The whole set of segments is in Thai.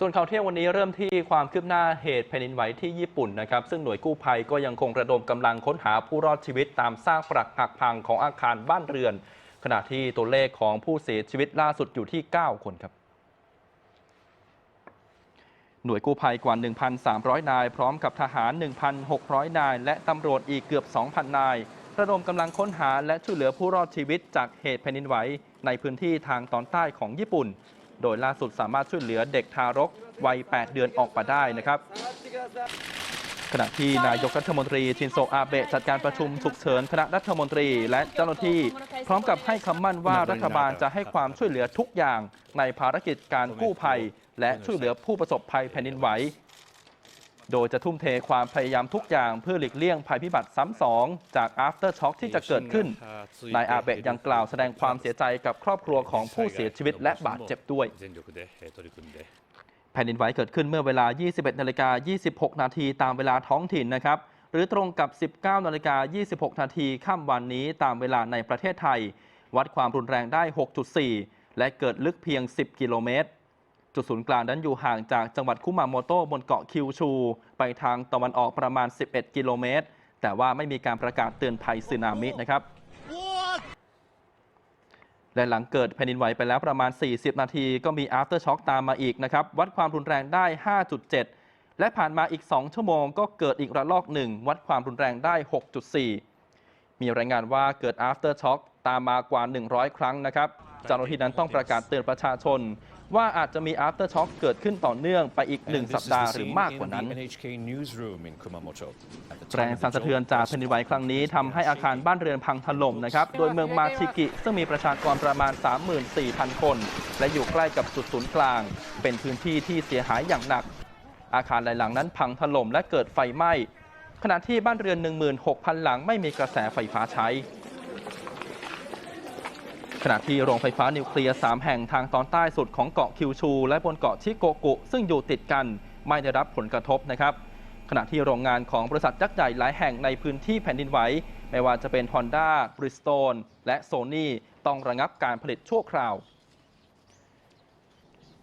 ส่วนข่าวเที่ยงวันนี้เริ่มที่ความคืบหน้าเหตุแผ่นดินไหวที่ญี่ปุ่นนะครับ ซึ่งหน่วยกู้ภัยก็ยังคงระดมกำลังค้นหาผู้รอดชีวิตตามซากปรักหักพังของอาคารบ้านเรือน ขณะที่ตัวเลขของผู้เสียชีวิตล่าสุดอยู่ที่ 9 คนครับ หน่วยกู้ภัยกว่า 1,300 นาย พร้อมกับทหาร 1,600 นาย และตำรวจอีกเกือบ 2,000 นาย ระดมกำลังค้นหาและช่วยเหลือผู้รอดชีวิตจากเหตุแผ่นดินไหวในพื้นที่ทางตอนใต้ของญี่ปุ่น โดยล่าสุดสามารถช่วยเหลือเด็กทารกวัย 8 เดือนออกมาได้นะครับขณะที่นายกรัฐมนตรีชินโซอาเบะจัดการประชุมฉุกเฉินคณะรัฐมนตรีและเจ้าหน้าที่ พร้อมกับให้คำมั่นว่ารัฐบาลจะให้ความช่วยเหลือทุกอย่างในภารกิจการกู้ภัย และช่วยเหลือผู้ประสบภัยแผ่นดินไหว โดยจะทุ่มเทความพยายามทุกอย่างเพื่อหลีกเลี่ยงภัยพิบัติซ้ำสองจาก after shock ที่จะเกิดขึ้น นายอาเบะยังกล่าวแสดงความเสียใจกับครอบครัวของผู้เสียชีวิตและบาดเจ็บด้วยแผ่นดินไหวเกิดขึ้นเมื่อเวลา 21นาฬิกา26 นาทีตามเวลาท้องถิ่นนะครับ หรือตรงกับ 19นาฬิกา26 นาทีค่ำวันนี้ตามเวลาในประเทศไทย วัดความรุนแรงได้ 6.4 และเกิดลึกเพียง 10 กิโลเมตร จุดศูนย์กลางนั้นอยู่ห่างจากจังหวัดคุมาโมโตะบนเกาะคิวชู ไปทางตะวันออกประมาณ 11 กิโลเมตร แต่ว่าไม่มีการประกาศเตือนภัยสึนามินะครับและหลังเกิดแผ่นดินไหวไปแล้วประมาณ 40 นาที ก็มี after shock ตามมาอีกนะครับ วัดความรุนแรงได้ 5.7 และผ่านมาอีก 2 ชั่วโมง ก็เกิดอีกระลอกหนึ่งวัดความรุนแรงได้ 6.4 มีรายงานว่าเกิด after shock ตามมากว่า 100 ครั้งนะครับเจ้าหน้าที่นั้นต้องประกาศเตือนประชาชน ว่าอาจจะมี after shock เกิดขึ้นต่อเนื่องไปอีก 1 สัปดาห์หรือมากกว่านั้น NHK newsroom in Kumamoto แรงสั่นสะเทือนจากแผ่นดินไหวครั้งนี้ทำให้อาคารบ้านเรือนพังถล่มนะครับ โดยเมืองมาชิกิ ซึ่งมีประชากรประมาณ 34,000 คน และอยู่ใกล้กับจุดศูนย์กลาง เป็นพื้นที่ที่เสียหายอย่างหนัก อาคารหลายหลังนั้นพังถล่มและเกิดไฟไหม้ ขณะที่บ้านเรือน 16,000 หลังไม่มีกระแสไฟฟ้าใช้ ขณะที่โรงไฟฟ้านิวเคลียร์ 3 แห่งทางตอนใต้สุดของเกาะคิวชู และบนเกาะชิโกกุ ซึ่งอยู่ติดกันไม่ได้รับผลกระทบนะครับ ขณะที่โรงงานของบริษัทยักษ์ใหญ่หลายแห่งในพื้นที่แผ่นดินไหวไม่ว่าจะเป็น Honda, Bridgestone และ Sony ต้องระงับการผลิตชั่วคราว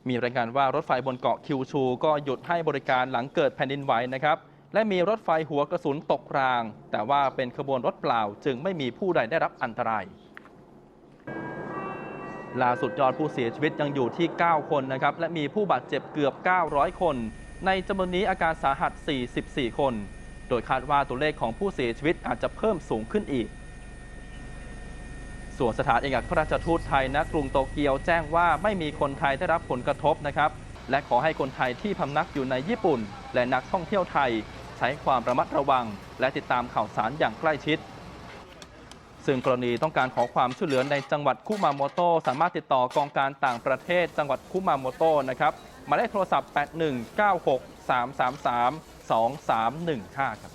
มีรายงานว่ารถไฟบนเกาะคิวชู ก็หยุดให้บริการหลังเกิดแผ่นดินไหวนะครับและมีรถไฟหัวกระสุนตกราง แต่ว่าเป็นขบวนรถเปล่าจึงไม่มีผู้ใดได้รับอันตราย ล่าสุดยอดผู้เสียชีวิตยังอยู่ที่ 9 คนนะครับ และมีผู้บาดเจ็บเกือบ 900 คน ในจำนวนนี้อาการสาหัส 44 คน โดยคาดว่าตัวเลขของผู้เสียชีวิตอาจจะเพิ่มสูงขึ้นอีก ส่วนสถานเอกอัครราชทูตไทยณกรุงโตเกียวแจ้งว่าไม่มีคนไทยได้รับผลกระทบนะครับ และขอให้คนไทยที่พำนักอยู่ในญี่ปุ่น และนักท่องเที่ยวไทย ใช้ความระมัดระวัง และติดตามข่าวสารอย่างใกล้ชิด ซึ่งกรณีต้องการขอความช่วยเหลือในจังหวัดคุมาโมโตสามารถติดต่อกองการต่างประเทศจังหวัดคุมาโมโตนะครับหมายเลขโทรศัพท์ 8196 333 2315 ครับ